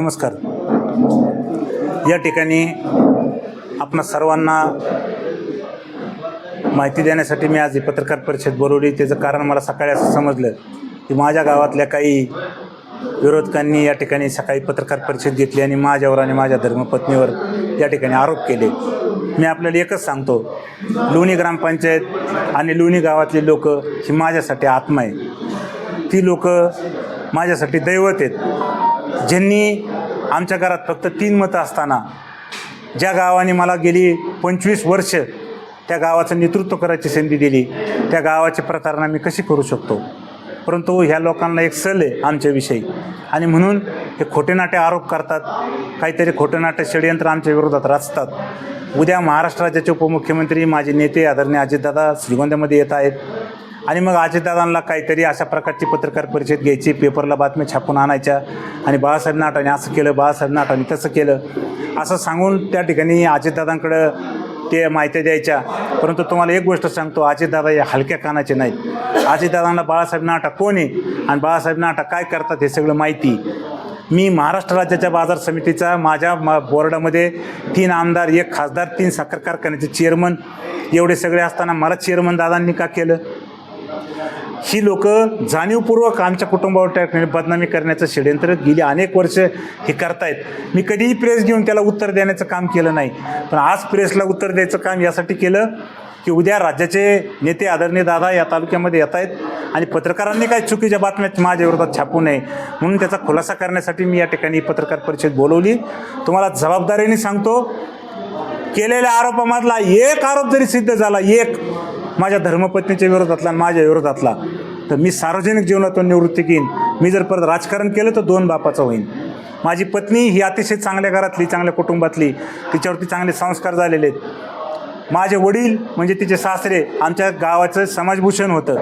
नमस्कार. या ठिकाणी आपणा सर्वांना माहिती देण्यासाठी मी आज पत्रकार परिषद बोलवली. त्याचं कारण मला सकाळी असं समजलं की माझ्या गावातल्या काही विरोधकांनी या ठिकाणी सकाळी पत्रकार परिषद घेतली आणि माझ्यावर आणि माझ्या धर्मपत्नीवर या ठिकाणी आरोप केले. मी आपल्याला एकच सांगतो लोणी ग्रामपंचायत आणि लोणी गावातली लोक ही माझ्यासाठी आत्मा आहे. ती लोक माझ्यासाठी दैवत आहेत. ज्यांनी आमच्या घरात फक्त तीन मतं असताना ज्या गावाने मला गेली पंचवीस वर्ष त्या गावाचं नेतृत्व करायची संधी दिली. त्या गावाची प्रतारणा मी कशी करू शकतो? परंतु ह्या लोकांना एक सल आहे आमच्याविषयी. आणि म्हणून हे खोटेनाटे आरोप करतात. काहीतरी खोटेनाटे षडयंत्र आमच्या विरोधात रचतात. उद्या महाराष्ट्र राज्याचे उपमुख्यमंत्री माझे नेते आदरणीय अजितदादा श्रीगोंद्यामध्ये येत आहेत. आणि मग अजितदादांना काहीतरी अशा प्रकारची पत्रकार परिषद घ्यायची पेपरला बातम्या छापून आणायच्या आणि बाळासाहेब नाटाने असं केलं बाळासाहेब नाटाने तसं केलं. असं सांगून त्या ठिकाणी अजितदादांकडं ते माहिती द्यायच्या. परंतु तुम्हाला एक गोष्ट सांगतो अजितदादा या हलक्या कानाचे नाहीत. अजितदादांना बाळासाहेब नाटा कोण आहे आणि बाळासाहेब नाटा काय करतात हे सगळं माहिती. मी महाराष्ट्र राज्याच्या बाजार समितीचा माझ्या मा बोर्डामध्ये तीन आमदार एक खासदार तीन साखर कारखान्याचे चेअरमन एवढे सगळे असताना मला चेअरमन दादांनी का केलं? ही लोक जाणीवपूर्वक आमच्या कुटुंबावर टाकणे बदनामी करण्याचं षडयंत्र गेली अनेक वर्ष हे करतायत. मी कधीही प्रेस घेऊन त्याला उत्तर देण्याचं काम केलं नाही. पण आज प्रेसला उत्तर द्यायचं काम यासाठी केलं की उद्या राज्याचे नेते आदरणीय दादा या तालुक्यामध्ये येत आहेत आणि पत्रकारांनी काही चुकीच्या बातम्या माझ्या विरोधात छापू नये. म्हणून त्याचा खुलासा करण्यासाठी मी या ठिकाणी पत्रकार परिषद बोलवली. तुम्हाला जबाबदारीने सांगतो केलेल्या आरोपामधला एक आरोप जरी सिद्ध झाला एक माझ्या धर्मपत्नीच्या विरोधातला आणि माझ्या विरोधातला. तर मी सार्वजनिक जीवनातून निवृत्ती घेईन. मी जर परत राजकारण केलं तर दोन बापाचं होईन. माझी पत्नी ही अतिशय चांगल्या घरातली चांगल्या कुटुंबातली तिच्यावरती चांगले संस्कार झालेले आहेत. माझे वडील म्हणजे तिचे सासरे आमच्या गावाचं समाजभूषण होतं.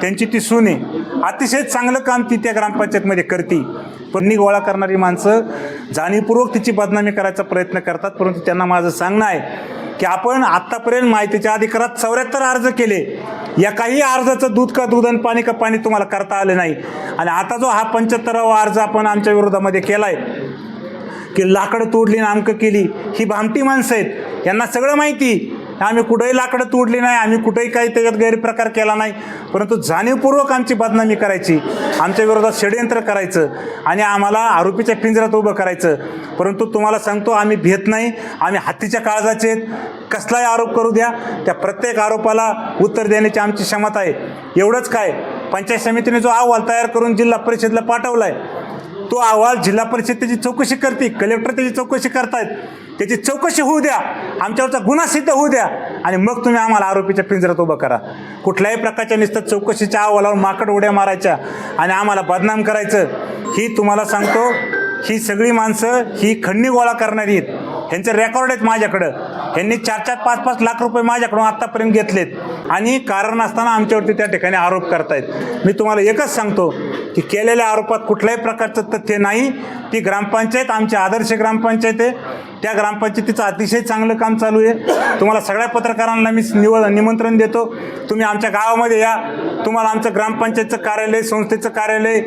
त्यांची ती सून आहे अतिशय चांगलं काम ती त्या ग्रामपंचायतमध्ये करते. पण गोळा करणारी माणसं जाणीवपूर्वक तिची बदनामी करायचा प्रयत्न करतात परंतु त्यांना माझं सांगणं आहे की आपण आत्तापर्यंत माहितीच्या अधिकारात चौऱ्याहत्तर अर्ज केले. या काही अर्जाचं दूध का दूध आणि पाणी का पाणी तुम्हाला करता आलं नाही. आणि आता जो हा पंच्याहत्तरावा अर्ज आपण आमच्या विरोधामध्ये केला आहे की लाकडं तोडली नामकं केली ही भामटी माणसं आहेत. यांना सगळं माहिती. आम्ही कुठंही लाकडं तोडली नाही आम्ही कुठंही काही त्याच्यात गैरप्रकार केला नाही. परंतु जाणीवपूर्वक आमची बदनामी करायची आमच्या विरोधात षडयंत्र करायचं आणि आम्हाला आरोपीच्या पिंजऱ्यात उभं करायचं. परंतु तुम्हाला सांगतो आम्ही भेट नाही आम्ही हत्तीच्या काळजाचे कसलाही आरोप करू द्या त्या प्रत्येक आरोपाला उत्तर देण्याची आमची क्षमता आहे. एवढंच काय पंचायत समितीने जो अहवाल तयार करून जिल्हा परिषदला पाठवला आहे तो अहवाल जिल्हा परिषद त्याची चौकशी करते कलेक्टर त्याची चौकशी करतायत. त्याची चौकशी होऊ द्या. आमच्यावरचा गुन्हा सिद्ध होऊ द्या. आणि मग तुम्ही आम्हाला आरोपीच्या पिंजऱ्यात उभं करा. कुठल्याही प्रकारच्या नुसतं चौकशीच्या अहवालावर माकड उड्या मारायच्या आणि आम्हाला बदनाम करायचं ही तुम्हाला सांगतो ही सगळी माणसं ही खंडणी गोळा करणारी आहेत. ह्यांचे रेकॉर्ड आहेत माझ्याकडं. ह्यांनी चार चार पाच पाच लाख रुपये माझ्याकडून आत्तापर्यंत घेतलेत. आणि कारण असताना आमच्यावरती त्या ठिकाणी आरोप करतायत. मी तुम्हाला एकच सांगतो की केलेल्या आरोपात कुठल्याही प्रकारचं तथ्य नाही. ती ग्रामपंचायत आमची आदर्श ग्रामपंचायत आहे. त्या ग्रामपंचायतीचं अतिशय चांगलं काम चालू आहे. तुम्हाला सगळ्या पत्रकारांना मी निवड निमंत्रण देतो. तुम्ही आमच्या गावामध्ये या. तुम्हाला आमचं ग्रामपंचायतचं कार्यालय संस्थेचं कार्यालय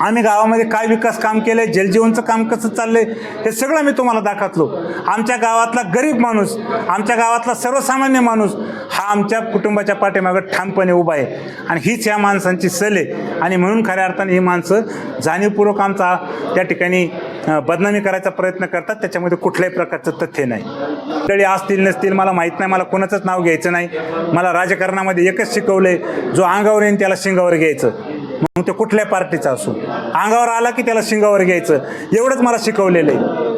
आम्ही गावामध्ये काय विकास काम केलं आहे जलजीवनचं काम कसं चाललं आहे हे सगळं मी तुम्हाला दाखवलो आमच्या गावातला गरीब माणूस आमच्या गावातला सर्वसामान्य माणूस हा आमच्या कुटुंबाच्या पाठीमागं ठामपणे उभा आहे. आणि हीच या माणसांची सल आहे. आणि म्हणून खऱ्या अर्थाने ही माणसं जाणीवपूर्वक आमचा त्या ठिकाणी बदनामी करायचा प्रयत्न करतात. त्याच्यामध्ये कुठल्याही प्रकारचं तथ्य नाही. तरी असतील नसतील मला माहीत नाही. मला कोणाचंच नाव घ्यायचं नाही. मला राजकारणामध्ये एकच शिकवलं आहे जो अंगावर येईन त्याला शिंगावर घ्यायचं. मग ते कुठल्या पार्टीचा असो? अंगावर आला की त्याला शिंगावर घ्यायचं. एवढंच मला शिकवलेलं आहे.